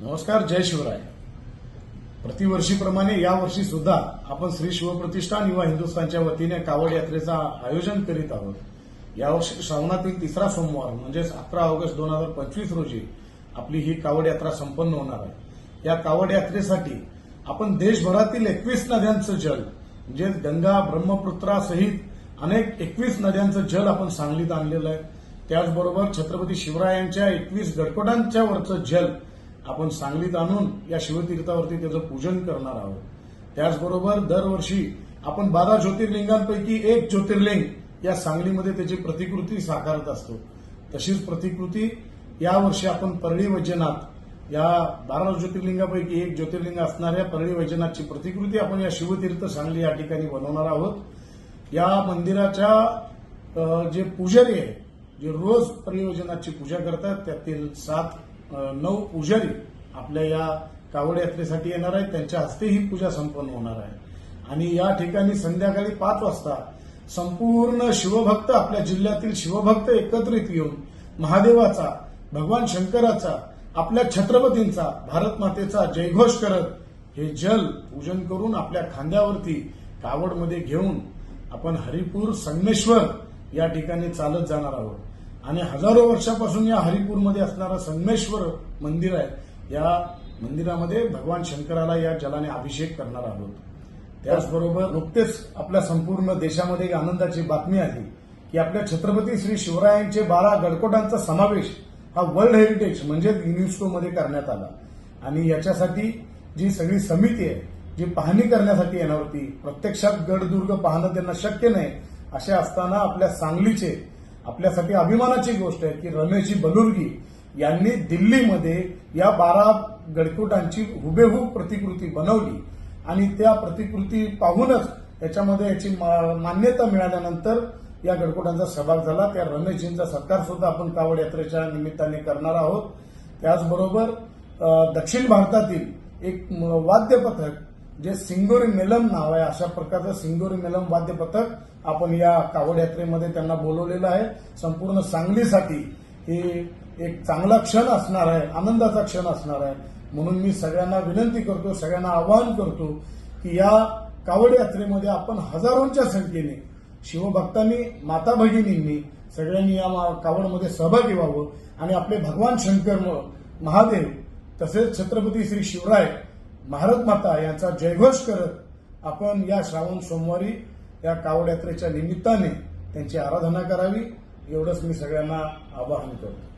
नमस्कार जय शिवराय. प्रतिवर्षीप्रमाणे यावर्षी सुद्धा आपण श्री शिवप्रतिष्ठान युवा हिंदुस्थानच्या वतीने कावड यात्रेचा आयोजन करीत आहोत. यावर्षी श्रावणातील तिसरा सोमवार म्हणजेच अकरा ऑगस्ट दोन हजार पंचवीस रोजी आपली ही कावड यात्रा संपन्न होणार आहे. या कावड यात्रेसाठी आपण देशभरातील एकवीस नद्यांचं जल म्हणजे गंगा ब्रह्मपुत्रासहित अनेक एकवीस नद्यांचं जल आपण सांगलीत आणलेलं आहे. त्याचबरोबर छत्रपती शिवरायांच्या एकवीस गडकोटांच्या वरचं जल आपण सांगलीत आणून या शिवतीर्थावरती त्याचं पूजन करणार आहोत. त्याचबरोबर दरवर्षी आपण बारा ज्योतिर्लिंगांपैकी एक ज्योतिर्लिंग या सांगलीमध्ये त्याची प्रतिकृती साकारत असतो. तशीच प्रतिकृती यावर्षी आपण परळी वैजनाथ या बारा ज्योतिर्लिंगापैकी एक ज्योतिर्लिंग असणाऱ्या परळी वैजनाथची प्रतिकृती आपण या शिवतीर्थ सांगली या ठिकाणी बनवणार आहोत. या मंदिराच्या जे पुजारी आहे जे रोज परियोजनाची पूजा करतात त्यातील सात नऊ पुजारी आपल्या या कावड यात्रेसाठी येणार आहेत. त्यांच्या हस्ते ही पूजा संपन्न होणार आहे. आणि या ठिकाणी संध्याकाळी पाच वाजता संपूर्ण शिवभक्त आपल्या जिल्ह्यातील शिवभक्त एकत्रित येऊन महादेवाचा भगवान शंकराचा आपल्या छत्रपतींचा भारत मातेचा जयघोष करत हे जल पूजन करून आपल्या खांद्यावरती कावडमध्ये घेऊन आपण हरिपूर संगमेश्वर या ठिकाणी चालत जाणार आहोत. आणि हजारो वर्षापासून या हरिपूरमध्ये असणारं संगमेश्वर मंदिर आहे. या मंदिरामध्ये भगवान शंकराला या जलाने अभिषेक करणार आहोत. त्याचबरोबर नुकतेच आपल्या संपूर्ण देशामध्ये एक आनंदाची बातमी आली की आपल्या छत्रपती श्री शिवरायांचे बारा गडकोटांचा समावेश हा वर्ल्ड हेरिटेज म्हणजे युनेस्कोमध्ये करण्यात आला. आणि याच्यासाठी जी सगळी समिती आहे जी पाहणी करण्यासाठी येणार होती प्रत्यक्षात गडदुर्ग पाहणं त्यांना शक्य नाही असे असताना आपल्या सांगलीचे आपल्यासाठी अभिमानाची गोष्ट आहे की रमेशजी बलुर्गी यांनी दिल्लीमध्ये या बारा गडकोटांची हुबेहूब प्रतिकृती बनवली. आणि त्या प्रतिकृती पाहूनच त्याच्यामध्ये याची मा- मान्यता मिळाल्यानंतर या गडकोटांचा सहभाग झाला. त्या रमेशजींचा सत्कार सुद्धा आपण कावड यात्रेच्या निमित्ताने करणार आहोत. त्याचबरोबर दक्षिण भारतातील एक वाद्यपथक वाद्य पथक जे सिंगोरी मेलम नाव आहे अशा प्रकारचं सिंगोरी मेलम वाद्य पथक आपण या कावड यात्रेमध्ये त्यांना बोलवलेलं आहे. संपूर्ण सांगलीसाठी हे एक चांगला क्षण असणार आहे आनंदाचा क्षण असणार आहे. म्हणून मी सगळ्यांना विनंती करतो सगळ्यांना आवाहन करतो की या कावड यात्रेमध्ये आपण हजारोंच्या संख्येने शिवभक्तांनी माता भगिनींनी सगळ्यांनी या मा- कावडमध्ये सहभागी व्हावं आणि आपले भगवान शंकर महादेव तसेच छत्रपती श्री शिवराय भारत माता यांचा जयघोष करत आपण या श्रावण सोमवारी या कावड यात्रेच्या निमित्ताने त्यांची आराधना करावी एवढंच मी सगळ्यांना आवाहन करतो.